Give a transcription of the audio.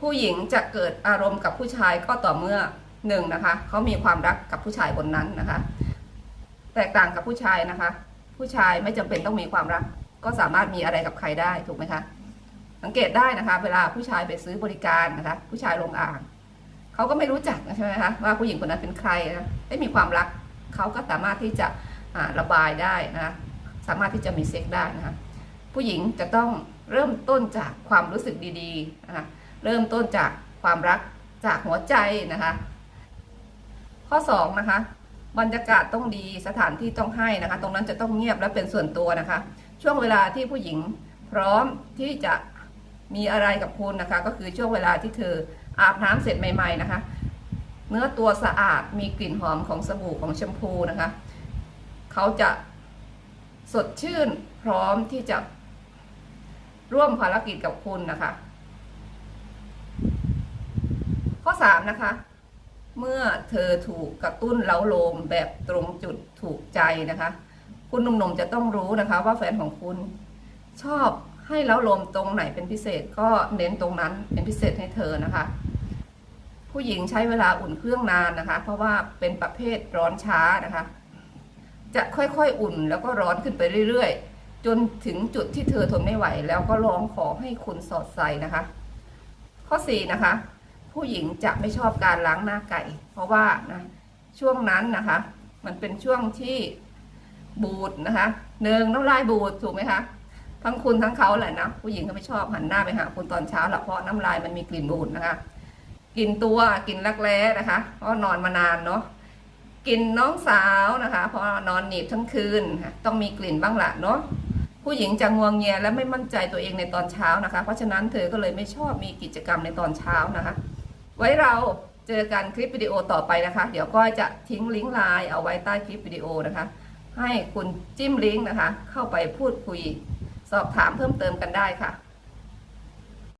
ผู้หญิงจะเกิดอารมณ์กับผู้ชายก็ต่อเมื่อหนึ่งนะคะเขามีความรักกับผู้ชายคนนั้นนะคะ แตกต่างกับผู้ชายนะคะ ผู้ชายไม่จำเป็นต้องมีความรัก ก็สามารถมีอะไรกับใครได้ถูกไหมคะสังเกตได้นะคะ เวลาผู้ชายไปซื้อบริการนะคะ ผู้ชายลงอ่างเขาก็ไม่รู้จักใช่ไหมคะว่าผู้หญิงคนนั้นเป็นใครนะไม่มีความรักเขาก็สามารถที่จะระบายได้นะคะสามารถที่จะมีเซ็กได้นะคะผู้หญิงจะต้องเริ่มต้นจากความรู้สึกดีๆนะคะ เริ่มต้นจากความรักจากหัวใจนะคะ ข้อสองนะคะบรรยากาศต้องดีสถานที่ต้องให้นะคะ ตรงนั้นจะต้องเงียบและเป็นส่วนตัวนะคะ ช่วงเวลาที่ผู้หญิงพร้อมที่จะมีอะไรกับคุณนะคะ ก็คือช่วงเวลาที่เธออาบน้ำเสร็จใหม่ ๆนะคะ เนื้อตัวสะอาดมีกลิ่นหอมของสบู่ของแชมพูนะคะ เขาจะสดชื่นพร้อมที่จะร่วมภารกิจกับคุณนะคะ ข้อสามนะคะ เมื่อเธอถูกกระตุ้นเล้าโลมแบบตรงจุดถูกใจนะคะ คุณหนุ่มๆจะต้องรู้นะคะ ว่าแฟนของคุณชอบให้เล้าโลมตรงไหนเป็นพิเศษก็เน้นตรงนั้นเป็นพิเศษให้เธอนะคะ ผู้หญิงใช้เวลาอุ่นเครื่องนานนะคะ เพราะว่าเป็นประเภทร้อนช้านะคะ จะค่อยๆอุ่นแล้วก็ร้อนขึ้นไปเรื่อยๆจนถึงจุดที่เธอทนไม่ไหว แล้วก็ร้องขอให้คุณสอดใส่นะคะ ข้อสี่นะคะ ผู้หญิงจะไม่ชอบการล้างหน้าไก่ เพราะว่านะช่วงนั้นนะคะ มันเป็นช่วงที่บูดนะคะเนืองน้ำลายบูดถูกไหมคะทั้งคุณทั้งเขาแหละนะผู้หญิงก็ไม่ชอบหันหน้าไปหาคุณตอนเช้าหรอกเพราะน้ำลายมันมีกลิ่นบูดนะคะกลินตัวกลินรักแร้นะคะ เพราะนอนมานานเนาะกลินน้องสาวนะคะเพราะนอนหนีบทั้งคืนค่ะต้องมีกลิ่นบ้างละเนาะผู้หญิงจะงวงเงียและไม่มั่นใจตัวเองในตอนเช้านะคะ เพราะฉะนั้นเธอก็เลยไม่ชอบมีกิจกรรมในตอนเช้านะคะ ไว้เราเจอกันคลิปวิดีโอต่อไปนะคะ เดี๋ยวก็จะทิ้งลิงก์ไลน์เอาไว้ใต้คลิปวิดีโอนะคะ ให้คุณจิ้มลิงก์นะคะ เข้าไปพูดคุย สอบถามเพิ่มเติมกันได้ค่ะ